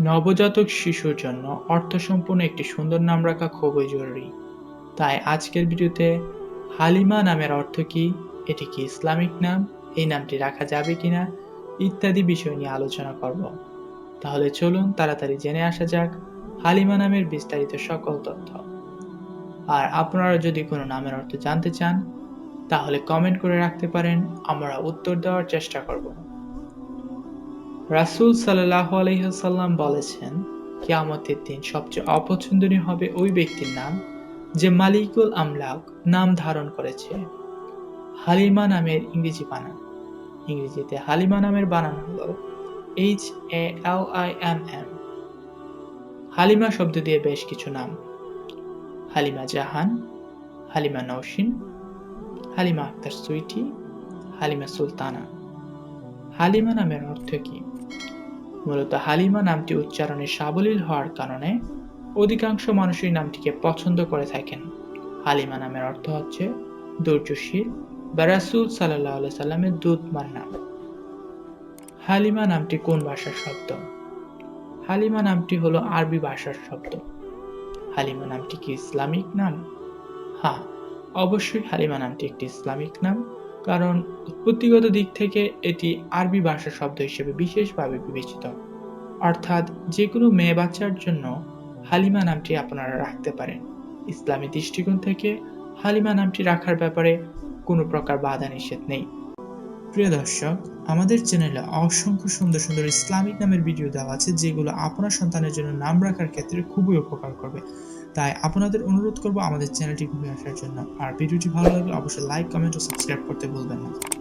নবজাতক শিশুর জন্য অর্থসম্পন্ন একটি সুন্দর নাম রাখা খুবই জরুরি। তাই আজকের ভিডিওতে হালিমা নামের অর্থ কি, এটি কি ইসলামিক নাম, এই নামটি রাখা যাবে কিনা ইত্যাদি বিষয় নিয়ে আলোচনা করব। তাহলে চলুন তাড়াতাড়ি জেনে আসা যাক হালিমা নামের বিস্তারিত সকল তথ্য। আর আপনারা যদি কোনো নামের অর্থ জানতে চান, তাহলে কমেন্ট করে রাখতে পারেন, আমরা উত্তর দেওয়ার চেষ্টা করব। রাসূল সাল্লাহ আলহিহাল্লাম বলেছেন, কিয়ামতের দিন সবচেয়ে অপছন্দনীয় হবে ওই ব্যক্তির নাম যে মালিকুল আমলাক নাম ধারণ করেছে। হালিমা নামের ইংরেজি বানান। ইংরেজিতে হালিমা নামের বানান হলো H A L I M M Halima শব্দ দিয়ে বেশ কিছু নাম। হালিমা জাহান, হালিমা নৌসিন হালিমা আক্তার সুইটি, হালিমা সুলতানা। হালিমা নামের অর্থ কি? মূলত হালিমা নামটি উচ্চারণে সাবলীল হওয়ার কারণে অধিকাংশ মানুষই নামটিকে পছন্দ করে থাকেন। হালিমা নামের অর্থ হচ্ছে ধৈর্যশীল বা রাসুল সাল্লাহ সাল্লামের দুধমার নাম। হালিমা নামটি কোন ভাষার শব্দ? হালিমা নামটি হলো আরবি ভাষার শব্দ। হালিমা নামটি কি ইসলামিক নাম? হ্যাঁ অবশ্যই হালিমা নামটি একটি ইসলামিক নাম। কারণ উৎপত্তিগত দিক থেকে এটি আরবি ভাষার শব্দ হিসেবে বিশেষভাবে বিবেচিত। অর্থাৎ যে কোনো মেয়ে বাচ্চার জন্য হালিমা নামটি আপনারা রাখতে পারেন। ইসলামী দৃষ্টিকোণ থেকে হালিমা নামটি রাখার ব্যাপারে কোনো প্রকার বাধা নিষেধ নেই। প্রিয় দর্শক, আমাদের চ্যানেলে অসংখ্য সুন্দর সুন্দর ইসলামিক নামের ভিডিও দেওয়া আছে, যেগুলো আপনার সন্তানের জন্য নাম রাখার ক্ষেত্রে খুবই উপকার করবে। তাই আপনাদের অনুরোধ করব আমাদের চ্যানেলটি ঘুরে আসার জন্য। আর ভিডিওটি ভালো লাগলে অবশ্যই লাইক কমেন্ট ও সাবস্ক্রাইব করতে ভুলবেন না।